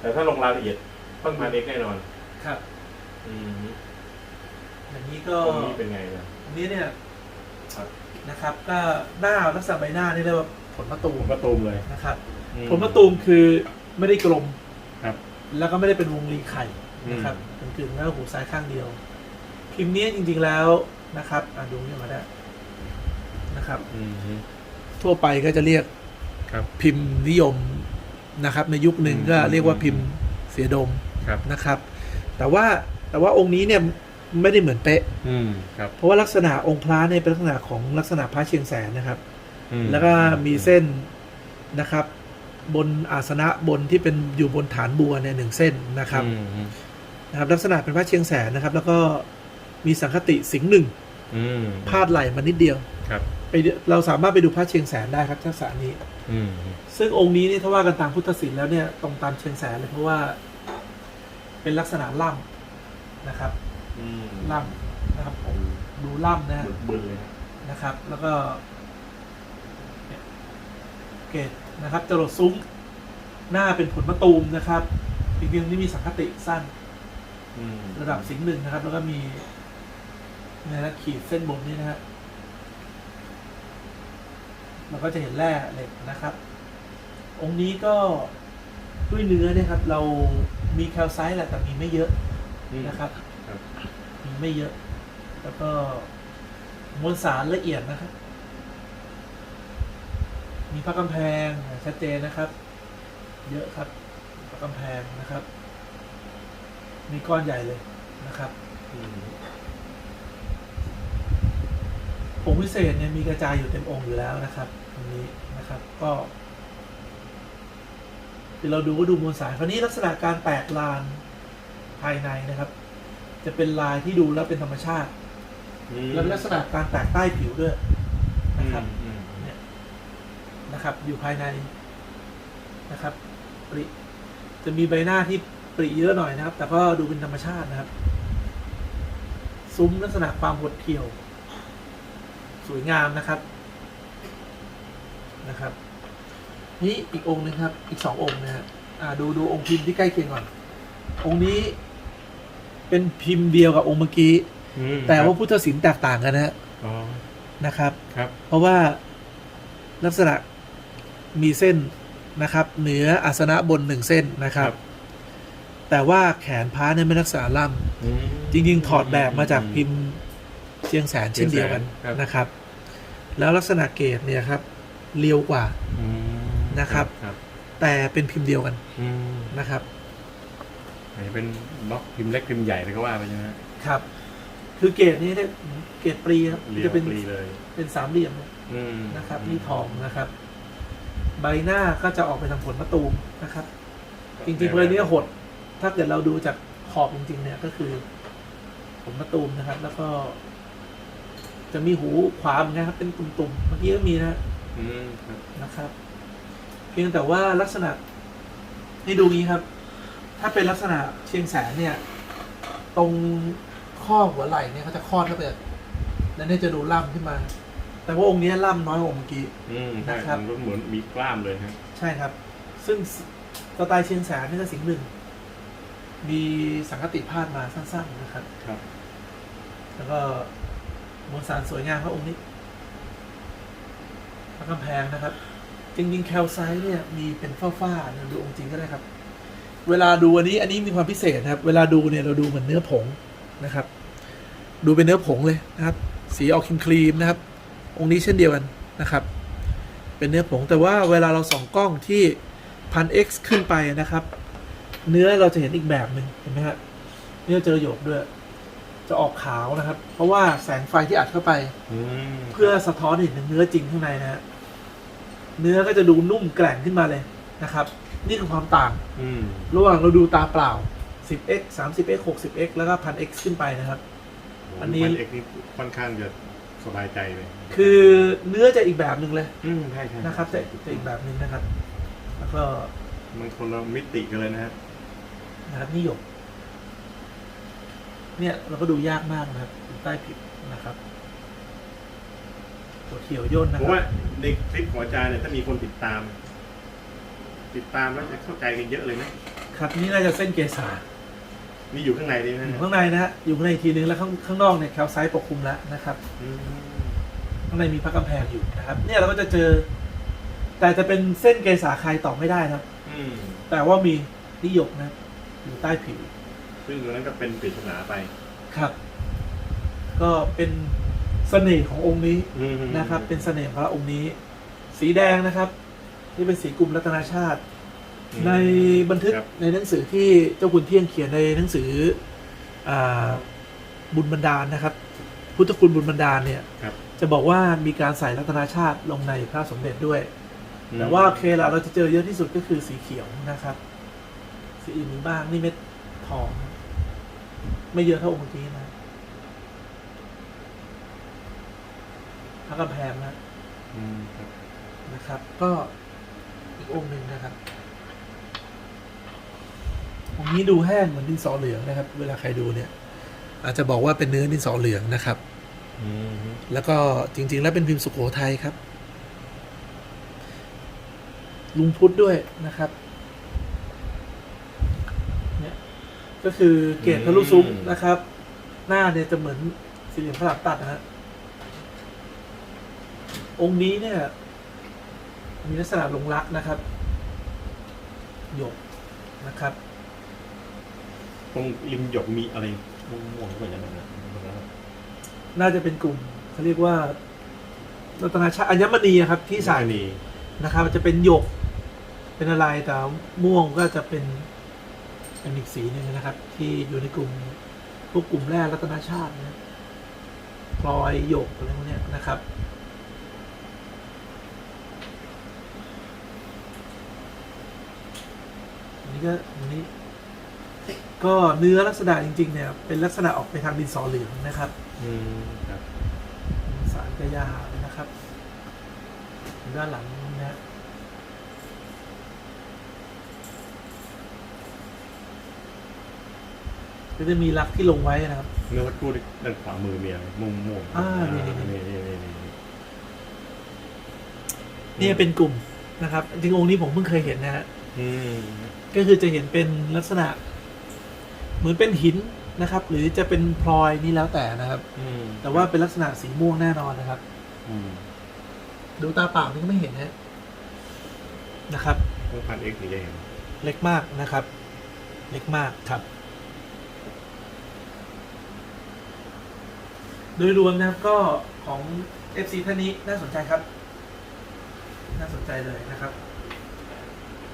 แต่ถ้าลงรายละเอียดต้องพันเอกแน่นอน ครับ อืมอย่างนี้ก็ตรงนี้เป็นไงนะอันนี้เนี่ยครับนะครับ ก็หน้าลักษณะใบหน้านี่เรียกว่าผลมะตูผมมก็ตูมเลยนะครับอืผลมะตูมคือไม่ได้กลมครับ แล้วก็ไม่ได้เป็นวงรีไข่นะครับอืมเป็นกึ่งหน้าหูซ้ายข้างเดียว พิมพ์นี้จริง ๆแล้วนะครับอะดูนี่มาได้นะครับอืมทั่วไปก็จะเรียกครับพิมพ์นิยม นะครับ ในยุคหนึ่งก็อืมเรียกว่าพิมพ์เสียดมครับนะครับ แต่ว่าแต่ว่าองค์นี้เนี่ยไม่ได้เหมือนเป๊ะอืมครับเพราะว่าลักษณะองค์พระเนี่ยเป็นลักษณะของลักษณะพระเชียงแสนนะครับอืมแล้วก็มีเส้นนะครับ บนอาสนะบนที่เป็นอยู่บนฐานบัวเนี่ยหนึ่งเส้นนะครับอืมอืมนะครับ ลักษณะเป็นพระเชียงแสนนะครับ แล้วก็มีสังคติสิงห์หนึ่ง อืมพาดไหลมานิดเดียวครับไปดูเราสามารถไปดูพระเชียงแสนได้ครับทักษะนี้อืมซึ่งองค์นี้นี่ถ้าว่ากันตามพุทธศิลป์แล้วเนี่ยตรงตามเชียงแสนเลยเพราะว่า เป็นลักษณะล่ำนะครับอืมล่ำนะครับผมดูล่ำนะฮะบึกบึนเลยนะนะครับ แล้วก็เนี่ยเกตนะครับจรดซุ้มหน้าเป็นผลมะตูมนะครับอีกเพียงนี้มีสังคติสั้นอืมระดับสิงห์หนึ่งนะครับ แล้วก็มี นะฮะขีดเส้นบนนี้นะฮะเราก็จะเห็นแร่เหล็กนะครับ องค์นี้ก็ด้วยเนื้อเนี่ยครับ เรามีแคลไซต์แหละแต่มีไม่เยอะอืมนะครับครับมีไม่เยอะ แล้วก็มวลสารละเอียดนะครับ มีพระกำแพงชัดเจนนะครับ เยอะครับพระกำแพงนะครับ มีก้อนใหญ่เลยนะครับอืมผ งวิเศษเนี่ยมีกระจายอยู่เต็มองค์อยู่แล้วนะครับตรงนี้นะครับก็คือเราดูก็ดูมวลสารคราวนี้ลักษณะการแตกลานภายในนะครับ จะเป็นลายที่ดูแล้วเป็นธรรมชาติอืมแล้วลักษณะการแตกใต้ผิวด้วยนะครับอืมอืมเนี่ยนะครับ อยู่ภายในนะครับ ปริจะมีใบหน้าที่ปริเยอะหน่อยนะครับ แต่ก็ดูเป็นธรรมชาตินะครับ ซุ้มลักษณะความหดเที่ยว สวยงามนะครับนะครับ นี่อีกองค์หนึงครับ อีกสององค์นะฮะอ่าดูดูองค์พิมพ์ที่ใกล้เคียงก่อน องค์นี้เป็นพิมพ์เดียวกับองค์เมื่อกี้อืมแต่ว่าพุทธศิลป์แตกต่างกันนะฮะอ๋อนะครับครับ เพราะว่าลักษณะมีเส้นนะครับ เหนืออาสนะบนหนึ่งเส้นนะครับ แต่ว่าแขนพระเนี่ยไม่ลักษณะล่อืมำจริง ๆ ถอดแบบมาจากพิมพ์เชียงแสนเช่นเดียวกันครับนะครับ แล้วลักษณะเกตเนี่ยครับเรียวกว่าอืมนะครับครับ แต่เป็นพิมพ์เดียวกันอืมนะครับอาจจะเป็นบล็อกพิมพ์เล็กพิมพ์ใหญ่เลยก็ว่าไปใช่ไหมฮะครับ คือเกตนี้เนี่ยเกตปรีครับเรียจะวเป็นปลีเลยเป็นสามเหลี่ยมอืมนะครับนี่ทองนะครับ ใบหน้าก็จะออกไปทางผลมะตูมนะครับ จริงๆเลยเนี่ยหด ถ้าเกิดเราดูจากขอบจริง ๆ เนี่ยก็คือผลมะตูมนะครับ แล้วก็ จะมีหูขวาเหมือนกันครับ เป็นตุ่มๆเมื่อกี้ก็มีนะอืมครับนะครับ เพียงแต่ว่าลักษณะให้ดูงี้ครับ ถ้าเป็นลักษณะเชียงแสนเนี่ย ตรงข้อหัวไหล่เนี่ยเขาจะคลอดเข้าไปแล้วเนี่ยจะดูล่ำขึ้นมา แต่ว่าองค์เนี้ยล่ำน้อยกว่าองค์เมื่อกี้อืมใช่นะครับมันก็เหมือนมีกล้ามเลยครับใช่ครับ ซึ่งสไตล์เชียงแสนนี่ก็สิงห์หนึ่ง มีสังคติพาดมาสั้นๆนะครับครับ แล้วก็ มวลสารสวยงามพระองค์นี้พระกำแพงนะครับ จริงๆแคลไซต์เนี่ยมีเป็นฝ้าๆเนี่ยดูองค์จริงก็ได้ครับ เวลาดูอันนี้อันนี้มีความพิเศษนะครับ เวลาดูเนี่ยเราดูเหมือนเนื้อผงนะครับ ดูเป็นเนื้อผงเลยนะครับ สีออกครีมๆนะครับ องค์นี้เช่นเดียวกันนะครับ เป็นเนื้อผงแต่ว่าเวลาเราส่องกล้องที่พัน X ขึ้นไปนะครับ เนื้อเราจะเห็นอีกแบบหนึ่งเห็นไหมฮะเนื้อเจอหยกด้วย จะออกขาวนะครับ เพราะว่าแสงไฟที่อัดเข้าไป อืมเพื่อสะท้อนเห็นถึงเนื้อจริงข้างในนะฮะเนื้อก็จะดูนุ่มแกร่งขึ้นมาเลยนะครับ นี่คือความต่าง อืมระหว่างเราดูตาเปล่า 10x 30x 60x แล้วก็ 1000x ขึ้นไปนะครับ อันนี้พัเอกนี่ค่อนข้างจะสบายใจเลยคือเนื้อจะอีกแบบหนึ่งเลยอืมใช่ใช่นะครับจะจะอีกแบบหนึ่งนะครับ แล้วก็มันคนละมิติกันเลยนะฮะนะครับนิยม เนี่ยเราก็ดูยากมากนะครับอยู่ใต้ผิวนะครับตัวเขียวย่นนะผคมรับว่าในคลิปของอาจารย์เนี่ยถ้ามีคนติดตาม ติดตามแล้วจะเข้าใจกันเยอะเลยนะครับ นี่น่าจะเส้นเกษามีอยู่ข้างในด้วยอนะยู่ข้างในนะฮะอยู่ข้างในอีกทีนึงแล้วข้างข้างนอกเนี่ยแคลไซต์ปกคลุมแล้วนะครับ อืมข้างในมีพระกำแพงอยู่นะครับ เนี่ยเราก็จะเจอ แต่จะเป็นเส้นเกษาใครตอบไม่ได้นะครับ อืมแต่ว่ามีนิยกนะครับอยู่ใต้ผิว ซึ่งตรงนั้นก็เป็นปริศนาไป ครับ ก็เป็นเสน่ห์ขององค์นี้อืมนะครับ เป็นเสน่ห์ของพระองค์นี้ สีแดงนะครับที่เป็นสีกลุ่มรัตนาชาติอืมในบันทึกครับในหนังสือที่เจ้าคุณเที่ยงเขียนในหนังสืออาบุญบันดาลนะครับ พุทธคุณบุญบันดาลเนี่ยครับจะบอกว่ามีการใส่รัตนาชาติลงในพระสมเด็จด้วย แต่ว่าโอเคละเราจะเจอเยอะที่สุดก็คือสีเขียวนะครับ สีอื่นมีบ้างนี่เม็ดทอง ไม่เยอะเท่าองค์เมื่อกี้นะพระกำแพงนะอืมครับ นะครับ ก็อีกองค์หนึ่งนะครับองค์นี้ดูแห้งเหมือนดินสอเหลืองนะครับ เวลาใครดูเนี่ย อาจจะบอกว่าเป็นเนื้อดินสอเหลืองนะครับ อืมแล้วก็จริง ๆ แล้วเป็นพิมพ์สุโขทัยครับ ลุงพุทธด้วยนะครับ เนี่ย ก็คือเกตทะลุซุ้มนะครับ หน้าเนี่ยจะเหมือนสี่เหลี่ยมพระหลังตัดนะฮะองค์นี้เนี่ย มีลักษณะหลงรักนะครับหยกนะครับ ตรงริมหยกมีอะไรม่วงๆก็อย่างนั้นนะตรงนั้นนะน่าจะเป็นกลุ่มเขาเรียกว่ารัตนาชาติอัญมณีอะครับ ที่ใส่นี่นะครับมันจะเป็นหยกเป็นอะไรแต่ม่วงก็จะเป็น เป็นอีกสีหนึ่งนะครับ ที่อยู่ในกลุ่มพวกกลุ่มแร่รัตนชาตินะพลอยหยกอะไรพวกเนี้ยนะครับ อันนี้ก็อันนี้ ก็เนื้อลักษณะจริง ๆ เนี่ย เป็นลักษณะออกไปทางดินสอเหลืองนะครับ อืมครับ สารกระยาเลยนะครับ ด้านหลังนะฮะ ก็จะมีลักที่ลงไว้นะครับเนื้อวัตถุด้านขวามือมีอะไรม่วงม่วงๆอ่านี่นี่นี่นี่นี่นี่เนี่ยเป็นกลุ่มนะครับ จริงๆองค์นี้ผมเพิ่งเคยเห็นนะฮะอืมก็คือจะเห็นเป็นลักษณะ เหมือนเป็นหินนะครับ หรือจะเป็นพลอยนี่แล้วแต่นะครับอืมแต่ว่าเป็นลักษณะสีม่วงแน่นอนนะครับอืมดูตาเปล่านี่ก็ไม่เห็นนะนะครับต้องพันเอ็กซ์ถึงจะเห็นเล็กมากนะครับ เล็กมากครับ โดยรวมนะครับก็ของ FC ท่านนี้น่าสนใจครับ น่าสนใจเลยนะครับ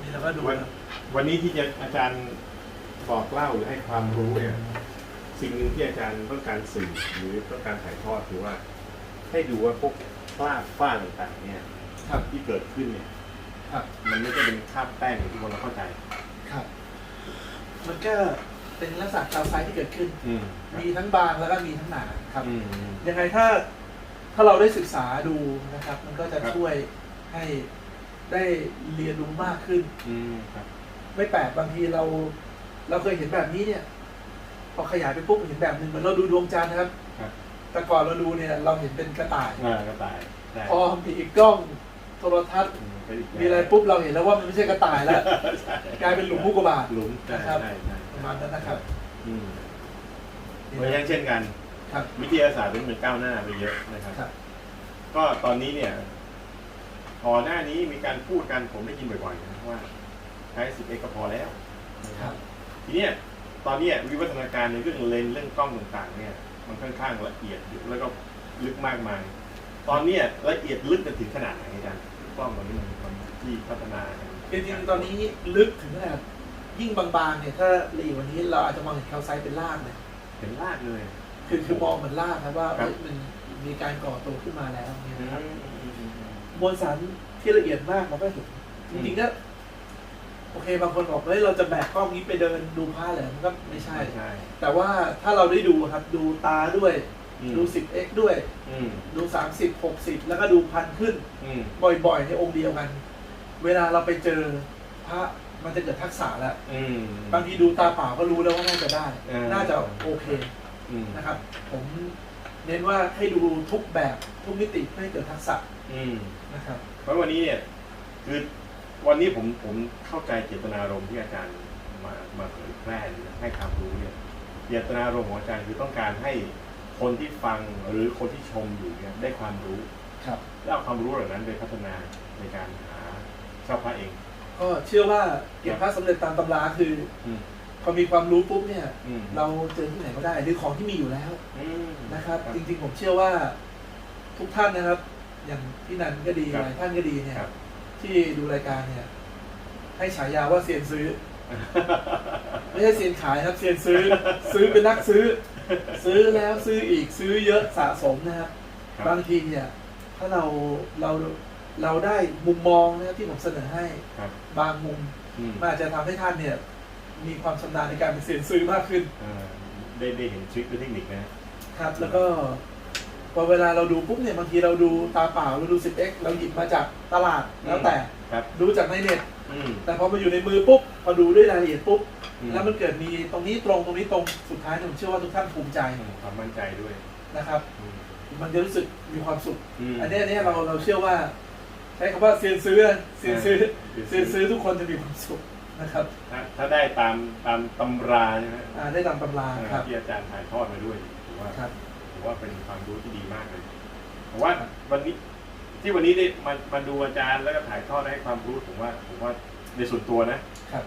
นี่เราก็ดูวันนะวันนี้ที่จะอาจารย์บอกเล่าหรือให้ความรู้เนี่ย สิ่งหนึ่งที่อาจารย์ต้องการสื่อหรือต้องการถ่ายทอดคือว่า ให้ดูว่าพวกคราบฝ้าต่างๆ เนี่ยครับที่เกิดขึ้นเนี่ย ครับ มันไม่ใช่เป็นคราบแป้งอย่างที่คนเราเข้าใจ ครับ มันก็ เป็นลักษณะคาวไซด์ที่เกิดขึ้น อืมมีทั้งบางแล้วก็มีทั้งหนาครับ อืม ยังไงถ้าถ้าเราได้ศึกษาดูนะครับ มันก็จะครับ ช่วยให้ได้เรียนรู้มากขึ้น อืมครับไม่แปลกบางทีเรา เราเคยเห็นแบบนี้เนี่ย พอขยายไปปุ๊บเห็นแบบหนึ่งเหมือนเราดูดวงจันทร์นะครับ ครับแต่ก่อนเราดูเนี่ย เราเห็นเป็นกระต่าย อ่าก็ตายได้พอมีอีกกล้องโทรทัศน์อืมเป็นกแบบมีอะไรปุ๊บเราเห็นแล้วว่ามันไม่ใช่กระต่ายแล้วใช่กลายเป็นหลุมมุกกาบาท หลุมใช่นะครับใช่ใช่ ประมาณนั้นนะครับอืมเหมือนอย่างเช่นกัน ครับ วิทยาศาสตร์มันเหมือนก้าวหน้าไปเยอะนะครับ ครับ ก็ตอนนี้เนี่ยก่อนหน้านี้มีการพูดกันผมได้ยินบ่อยๆนะว่าใช้ 10x ก็พอแล้วนะคครัรับ บ ทีเนี้ยตอนเนี้ยวิวัฒนาการในเรื่องเลนส์เรื่องกล้องต่างๆเนี่ยมันค่อนข้างละเอียดอยู่แล้วก็ลึกมากมาย ตอนเนี้ยละเอียดลึกกันถึงขนาดไหนอาจารย์กล้องตอนนี้มันมันที่พัฒนากันจริงๆตอนนี้ลึกถึงขนาด ยิ่งบางๆเนี่ยถ้าละเอียดกวันนี้เราอาจจะมองเห็นแคลไซต์เป็นรากเลยเป็นลากเลย คือคือมองเหมือนรากครับว่าครับเอ้ยมันมีการก่อตัวขึ้นมาแล้วเนี่ยอืนะครับมมวลสารที่ละเอียดมากมันก็เห็นจริงๆก็โอเคบางคนบอกเฮ้ยเราจะแบกกล้องนี้ไปเดินดูผ้าเหรอมันก็ไม่ใช่ ใช่ใช่แต่ว่าถ้าเราได้ดูครับดูตาด้วย อืมดู 10x ด้วย อืมดู 30 60 แล้วก็ดูพันขึ้น อืมบ่อยๆ ในองค์เดียวกัน เวลาเราไปเจอพระ มันจะเกิดทักษะแล้ว อืม บางทีดูตาเปล่าก็รู้แล้วว่าน่าจะได้ เออ น่าจะโอเคอืมนะครับ ผมเน้นว่าให้ดูทุกแบบทุกมิติเพื่อให้เกิดทักษะอืม นะครับ เพราะวันนี้เนี่ยคือวันนี้ผมผมเข้าใจเจตนารมณ์ที่อาจารย์มามาเผยแพร่นะให้ความรู้เนี่ยเจตนารมณ์ของอาจารย์คือต้องการให้คนที่ฟังหรือคนที่ชมอยู่เนี่ยได้ความรู้ ครับ แล้วเอาความรู้เหล่านั้นไปพัฒนาในการหาเจ้าพระเอง ก็เชื่อว่าเก็บพระสำเร็จตามตำราคืออืมพอมีความรู้ปุ๊บเนี่ย อืม เราเจอที่ไหนก็ได้หรือของที่มีอยู่แล้วอืม นะครับ จริงๆผมเชื่อว่าทุกท่านนะครับ อย่างพี่นันก็ดีครับหลายท่านก็ดีเนี่ยครับ ที่ดูรายการเนี่ย ให้ฉายาว่าเซียนซื้อ ไม่ใช่เซียนขายนะครับเซียนซื้อ ซื้อเป็นนักซื้อ ซื้อแล้วซื้ออีกซื้อเยอะสะสมนะครับ ครับ บางทีเนี่ย ถ้าเราเรา เราได้มุมมองนะครับที่ผมเสนอให้ครับ บางมุมอืมมันอาจจะทำให้ท่านเนี่ย มีความชำนาญในการเป็นเซียนซื้อมากขึ้น อ่าได้ได้เห็นทริคและเทคนิคนะครับ แล้วก็พอเวลาเราดูปุ๊บเนี่ยบางทีเราดูตาเปล่าเราดู 10x เราหยิบมาจากตลาดแล้วแต่ครับ ดูจากในเน็ต อืมแต่พอมาอยู่ในมือปุ๊บพอดูด้วยรายละเอียดปุ๊บ อืมแล้วมันเกิดมีตรงนี้ตรงตรงนี้ตรงสุดท้ายเนี่ยผมเชื่อว่าทุกท่านภูมิใจความมั่นใจด้วยนะครับ อืมมันจะรู้สึกมีความสุข มอันเนี้ยอันเนี้ยเราเราเชื่อว่าใช้คำว่าเซียนซื้อเซียนซื้อเซีเซียยนนซื้ซื้ออทุกคนจะมีความสุขนะครับถ้าถ้าได้ตามตามตำราใช่ไหมอ่าได้ตามตำราครับที่อาจารย์ถ่ายทอดมาด้วยถือว่าครับถือว่าเป็นความรู้ที่ดีมากเลยผมว่าวันนี้ที่วันนี้ได้มามาดูอาจารย์แล้วก็ถ่ายทอดให้ความรู้ผมว่าผมว่าในส่วนตัวนะครับ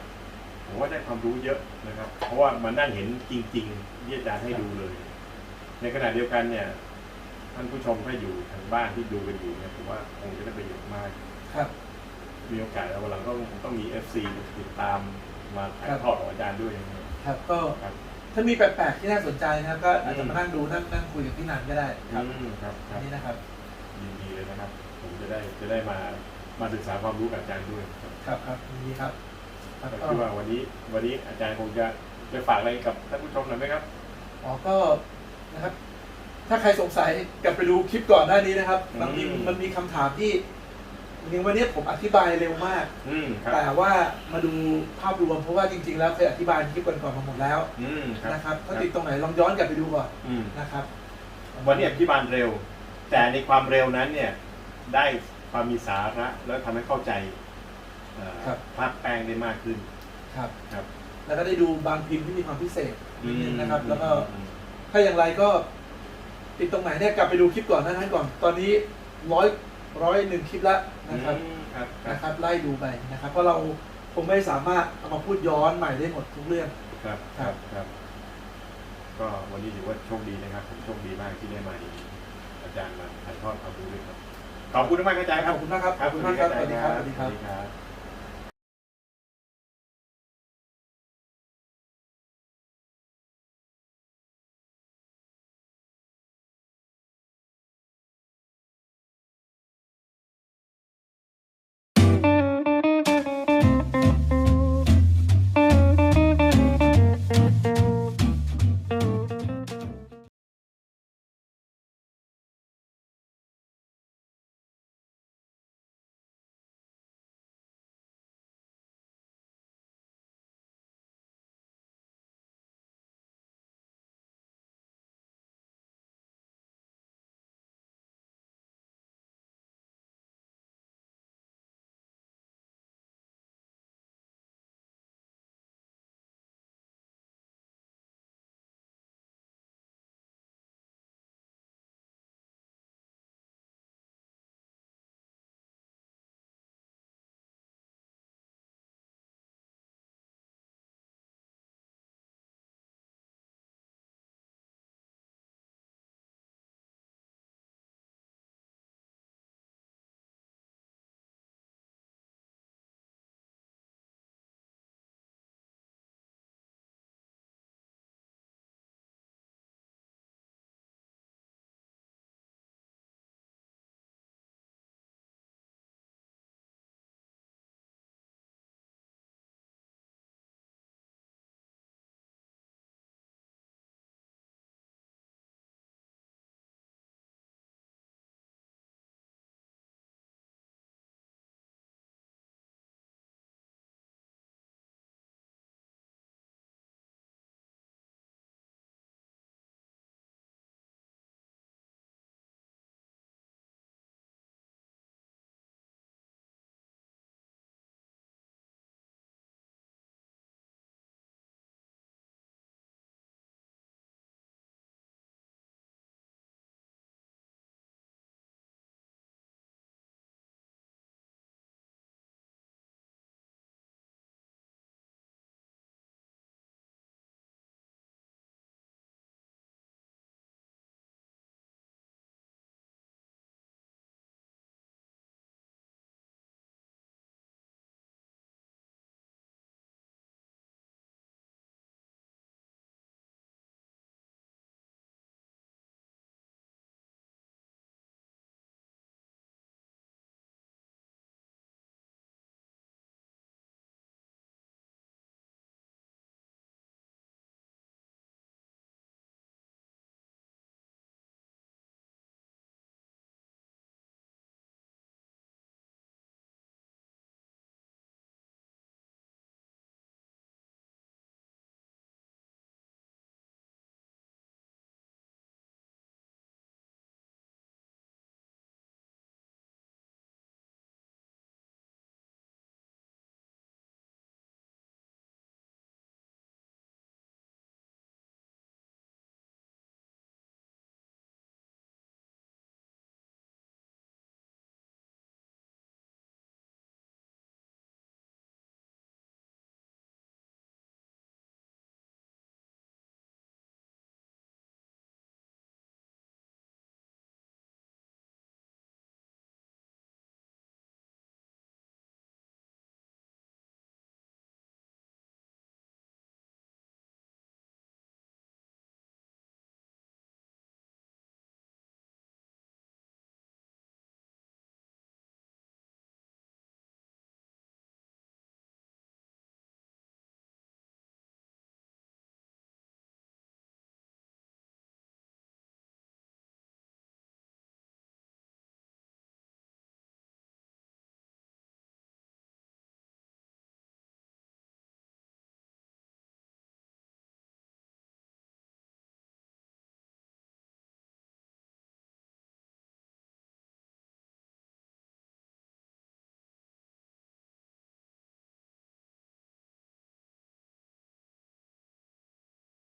ผมว่าได้ความรู้เยอะนะครับ เพราะว่ามันนั่งเห็นจริงๆที่อาจารย์ให้ดูเลย ในขณะเดียวกันเนี่ย ท่านผู้ชมถ้าอยู่ทางบ้านที่ดูกันอยู่เนี่ยผมว่าคงจะได้ประโยชน์มาก ครับ มีโอกาสแล้ววันหลังต้องต้องมี FC ติดตามมาถ่ายครับทอดของอาจารย์ด้วยนะครับครับก็ครับถ้ามีแปลกๆที่น่าสนใจนะครับ ก็อาจอืจะมมานั่งดูนั่งนั่งคุยกับพี่นันก็ได้ครับอืมครับคอัรันบนี้นะครับยินดีเลยนะครับ ผมจะได้จะได้มามาศึกษาความรู้กับอาจารย์ด้วยครับครับครับยินดีครับครับก็ก็คิดว่าวันนี้วันนี้อาจารย์คงจะจะฝากอะไรกับท่านผู้ชมหน่อยไหมครับ อ๋อก็นะครับ ถ้าใครสงสัยกลับไปดูคลิปก่อนหน้านี้นะครับอืมบางทีมันมีคำถามที่จริงๆวันนี้ผมอธิบายเร็วมากอืมครับแต่ว่ามาดูภาพรวมเพราะว่าจริง ๆ แล้วเคยอธิบายในคลิปก่อนๆมาหมดแล้วอืมครับนะครับถ้าติดตรงไหนลองย้อนกลับไปดูก่อนอืมนะครับ วันนี้อภิบาลเร็ว แต่ในความเร็วนั้นเนี่ยได้ความมีสาระแล้วทำให้เข้าใจเอ่อครับภาพแป้งได้มากขึ้นครับครับ แล้วก็ได้ดูบางพิมพ์ที่มีความพิเศษนิดนึงนะครับ แล้วก็อืมถ้าอย่างไรก็ ติดตรงไหนเนี่ยกลับไปดูคลิปก่อนหนานั้นก่อน ตอนนี้ร้อยร้อยหนึ่งคลิปแล้วนะครับอืมครับคนะครับรับ ไล่ดูไปนะครับ เพราะเราคงไม่สามารถเอามาพูดย้อนใหม่ได้หมดทุกเรื่อง ครับครับครับก็วันนี้ถือว่าโชคดีนะครับผมโชคดีมากที่ได้มาดีอาจารย์มาถ่ายทอดความรู้ด้วยครับขอบคุณมากครับอาจารย์คขรับอบคุณมากครับขอบคุณมากครับสวัสดีครับสวัสดีครับสวัสดีครับ